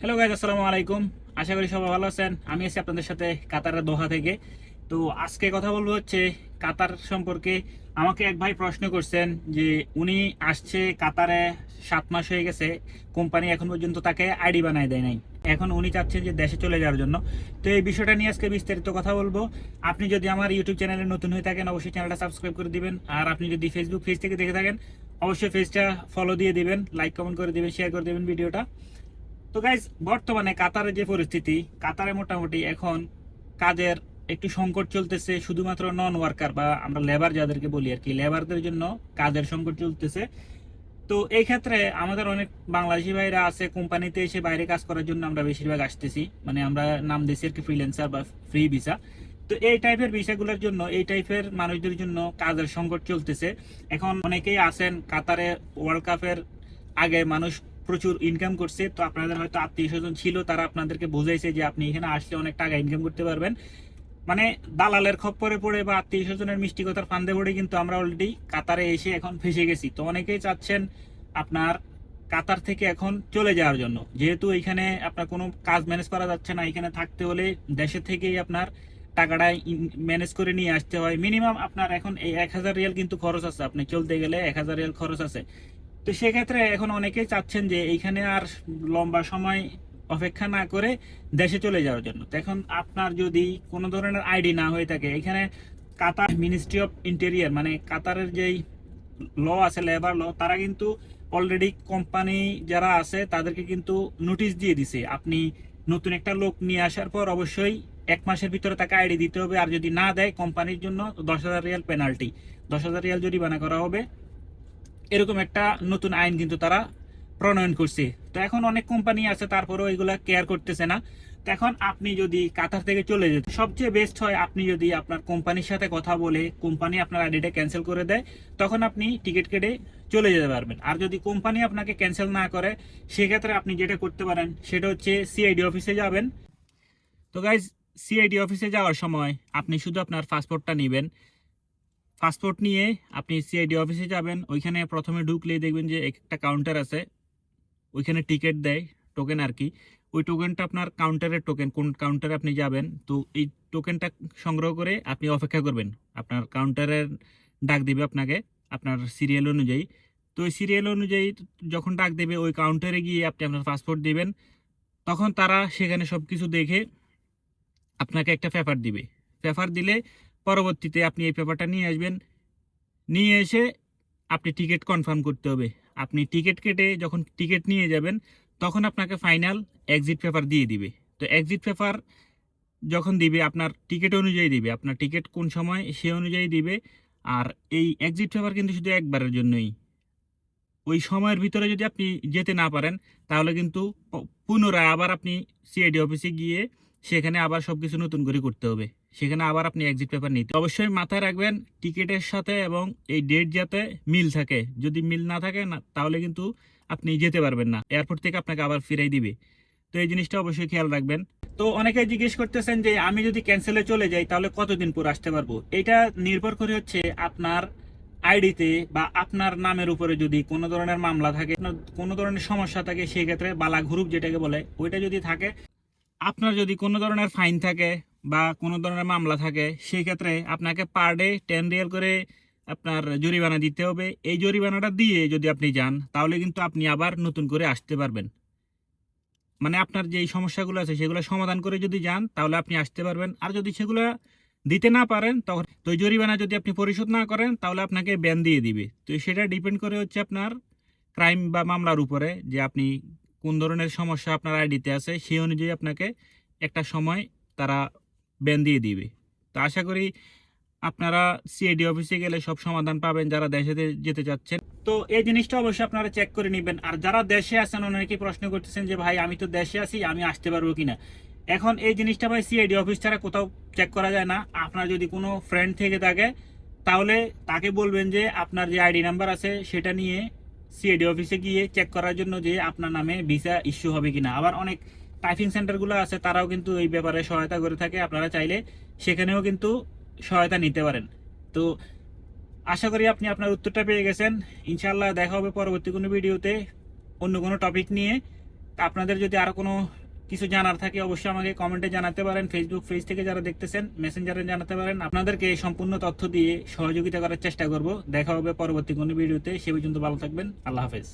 Hello guys আসসালামু আলাইকুম। আশা করি সবাই ভালো আছেন। আমি আছি আপনাদের সাথে কাতারের দোহা থেকে। তো আজকে কথা বলব হচ্ছে কাতার সম্পর্কে। আমাকে এক ভাই প্রশ্ন করছেন যে উনি আসছে কাতারে সাত মাস হয়ে গেছে। কোম্পানি এখন পর্যন্ত তাকে আইডি বানায় দেয় নাই। এখন উনি চাচ্ছেন যে দেশে চলে যাওয়ার জন্য। তো এই বিষয়টা নিয়ে আজকে বিস্তারিত কথা বলব। আপনি যদি আমার ইউটিউব চ্যানেলে নতুন হয়ে থাকেন, অবশ্যই চ্যানেলটা সাবস্ক্রাইব করে দিবেন। আর আপনি যদি ফেসবুক পেজ থেকে দেখে থাকেন, অবশ্যই পেজটা ফলো দিয়ে দিবেন। লাইক কমেন্ট করে দিবেন শেয়ার করে দিবেন ভিডিওটা। তো গাইজ বর্তমানে কাতারের যে পরিস্থিতি, কাতারে মোটামুটি এখন কাজের একটু সংকট চলতেছে, শুধুমাত্র নন ওয়ার্কার বা আমরা লেবার যাদেরকে বলি আর কি লেবারদের জন্য কাজের সংকট চলতেছে। তো এই ক্ষেত্রে আমাদের অনেক বাংলাদেশি ভাইরা আছে, কোম্পানিতে এসে বাইরে কাজ করার জন্য আমরা বেশিরভাগ আসতেছি। মানে আমরা নাম দিয়েছি আর কি ফ্রিল্যান্সার বা ফ্রি ভিসা তো এই টাইপের ভিসাগুলোর জন্য, এই টাইপের মানুষদের জন্য কাজের সংকট চলতেছে। এখন অনেকেই আছেন কাতারে ওয়ার্ল্ড কাপের আগে মানুষ প্রচুর ইনকাম করছে, তো আপনাদের হয়তো আত্মীয় স্বজন ছিল, তারা আপনাদেরকে বোঝাইছে যে আপনি এখানে আসলে অনেক টাকা ইনকাম করতে পারবেন। মানে দালালের খপ্পরে পড়ে বা আত্মীয় স্বজনের মিষ্টি কথার ফান্দে পড়ে কিন্তু আমরা অলরেডি কাতারে এসে এখন ফেসে গেছি। তো অনেকেই চাচ্ছেন আপনার কাতার থেকে এখন চলে যাওয়ার জন্য। যেহেতু এখানে আপনার কোনো কাজ ম্যানেজ করা যাচ্ছে না, এখানে থাকতে হলে দেশে থেকেই আপনার টাকাটা ম্যানেজ করে নিয়ে আসতে হয়। মিনিমাম আপনার এখন এই এক হাজার রিয়াল কিন্তু খরচ আছে। আপনি চলতে গেলে এক হাজার রিয়াল খরচ আছে। তো সেক্ষেত্রে এখন অনেকেই চাচ্ছেন যে এইখানে আর লম্বা সময় অপেক্ষা না করে দেশে চলে যাওয়ার জন্য। এখন আপনার যদি কোনো ধরনের আইডি না হয়ে থাকে, এখানে কাতার মিনিস্ট্রি অফ ইন্টেরিয়ার মানে কাতারের যেই ল আছে, লেবার ল, তারা কিন্তু অলরেডি কোম্পানি যারা আছে তাদেরকে কিন্তু নোটিশ দিয়ে দিছে। আপনি নতুন একটা লোক নিয়ে আসার পর অবশ্যই এক মাসের ভিতরে তাকে আইডি দিতে হবে। আর যদি না দেয় কোম্পানির জন্য, দশ হাজার রিয়াল পেনাল্টি। দশ হাজার রিয়াল জরিমানা করা হবে। এরকম একটা নতুন আইন কিন্তু তারা প্রণয়ন করছে। তো এখন অনেক কোম্পানি আছে, তারপরেও এগুলা কেয়ার করতেছে না। তো এখন আপনি যদি কাতার থেকে চলে যেতে সবচেয়ে বেস্ট হয় আপনি যদি আপনার কোম্পানির সাথে কথা বলে কোম্পানি আপনার আইডিটা ক্যান্সেল করে দেয়, তখন আপনি টিকিট কেটে চলে যেতে পারবেন। আর যদি কোম্পানি আপনাকে ক্যান্সেল না করে, সেক্ষেত্রে আপনি যেটা করতে পারেন, সেটা হচ্ছে সিআইডি অফিসে যাবেন। তো গাইজ সিআইডি অফিসে যাওয়ার সময় আপনি শুধু আপনার পাসপোর্টটা নেবেন। পাসপোর্ট নিয়ে আপনি সিআইডি অফিসে যাবেন, ওইখানে প্রথমে ঢুকলেই দেখবেন যে একটা কাউন্টার আছে, ওইখানে টিকিট দেয় টোকেন আর কি। ওই টোকেনটা আপনার কাউন্টারের টোকেন কোন কাউন্টারে আপনি যাবেন, তো এই টোকেনটা সংগ্রহ করে আপনি অপেক্ষা করবেন। আপনার কাউন্টারের ডাক দেবে আপনাকে, আপনার সিরিয়াল অনুযায়ী। তো ওই সিরিয়াল অনুযায়ী যখন ডাক দেবে, ওই কাউন্টারে গিয়ে আপনি আপনার পাসপোর্ট দিবেন, তখন তারা সেখানে সব কিছু দেখে আপনাকে একটা পেপার দিবে। পেপার দিলে পরবর্তীতে আপনি এই পেপারটা নিয়ে আসবেন। নিয়ে এসে আপনি টিকিট কনফার্ম করতে হবে। আপনি টিকিট কেটে যখন টিকিট নিয়ে যাবেন, তখন আপনাকে ফাইনাল এক্সিট পেপার দিয়ে দিবে। তো এক্সিট পেপার যখন দিবে, আপনার টিকিট অনুযায়ী দিবে। আপনার টিকিট কোন সময়, সে অনুযায়ী দিবে। আর এই এক্সিট পেপার কিন্তু শুধু একবারের জন্যই। ওই সময়ের ভিতরে যদি আপনি যেতে না পারেন, তাহলে কিন্তু পুনরায় আবার আপনি সিআইডি অফিসে গিয়ে সেখানে আবার সব কিছু নতুন করে করতে হবে। সেখানে আবার আপনি এক্সিট পেপার নিতে অবশ্যই মাথায় রাখবেন, টিকিটের সাথে এবং এই ডেট যাতে মিল থাকে। যদি মিল না থাকে না, তাহলে কিন্তু আপনি যেতে পারবেন না। এয়ারপোর্ট থেকে আপনাকে আবার ফিরাই দিবে। তো এই জিনিসটা অবশ্যই খেয়াল রাখবেন। তো অনেকে জিজ্ঞেস করতেছেন যে, আমি যদি ক্যান্সেলে চলে যাই, তাহলে কতদিন পর আসতে পারব? এটা নির্ভর করে হচ্ছে আপনার আইডিতে বা আপনার নামের উপরে যদি কোনো ধরনের মামলা থাকে, কোনো ধরনের সমস্যা থাকে, সেক্ষেত্রে বালা গ্রুপ যেটাকে বলে, ওইটা যদি থাকে আপনার যদি কোনো ধরনের ফাইন থাকে বা কোনো ধরনের মামলা থাকে, সেই ক্ষেত্রে আপনাকে পার ডে টেন রিয়াল করে আপনার জরিমানা দিতে হবে। এই জরিমানাটা দিয়ে যদি আপনি যান, তাহলে কিন্তু আপনি আবার নতুন করে আসতে পারবেন। মানে আপনার যে সমস্যাগুলো আছে, সেগুলো সমাধান করে যদি যান, তাহলে আপনি আসতে পারবেন। আর যদি সেগুলো দিতে না পারেন, তখন তো জরিমানা যদি আপনি পরিশোধ না করেন, তাহলে আপনাকে ব্যান দিয়ে দিবে। তো সেটা ডিপেন্ড করে হচ্ছে আপনার ক্রাইম বা মামলার উপরে যে আপনি কোন ধরনের সমস্যা আপনার আইডিতে আছে, সেই অনুযায়ী আপনাকে একটা সময় তারা ব্যান দিয়ে দিবে। তো আশা করি আপনারা সিআইডি অফিসে গেলে সব সমাধান পাবেন যারা দেশে যেতে চাচ্ছেন। তো এই জিনিসটা অবশ্যই আপনারা চেক করে নেবেন। আর যারা দেশে আছেন, অনেকে প্রশ্ন করতেছেন যে, ভাই, আমি তো দেশে আছি, আমি আসতে পারব কিনা? এখন এই জিনিসটা ভাই সিআইডি অফিস ছাড়া কোথাও চেক করা যায় না। আপনার যদি কোনো ফ্রেন্ড থেকে থাকে, তাহলে তাকে বলবেন যে, আপনার যে আইডি নাম্বার আছে, সেটা নিয়ে সিআইডি অফিসে গিয়ে চেক করার জন্য যে আপনার নামে ভিসা ইস্যু হবে কিনা। আবার অনেক টাইপিং সেন্টারগুলো আছে, তারাও কিন্তু এই ব্যাপারে সহায়তা করে থাকে। আপনারা চাইলে সেখানেও কিন্তু সহায়তা নিতে পারেন। তো আশা করি আপনি আপনার উত্তরটা পেয়ে গেছেন। ইনশাল্লাহ দেখা হবে পরবর্তী কোনো ভিডিওতে অন্য কোনো টপিক নিয়ে। আপনাদের যদি আরও কোনো কিছু জানার থাকে অবশ্যই আমাকে কমেন্টে জানাতে পারেন। ফেসবুক পেজ থেকে যারা দেখতেছেন মেসেঞ্জারে জানাতে পারেন। আপনাদেরকে সম্পূর্ণ তথ্য দিয়ে সহযোগিতা করার চেষ্টা করব। দেখা হবে পরবর্তী কোনো ভিডিওতে। সে পর্যন্ত ভালো থাকবেন। আল্লাহ হাফেজ।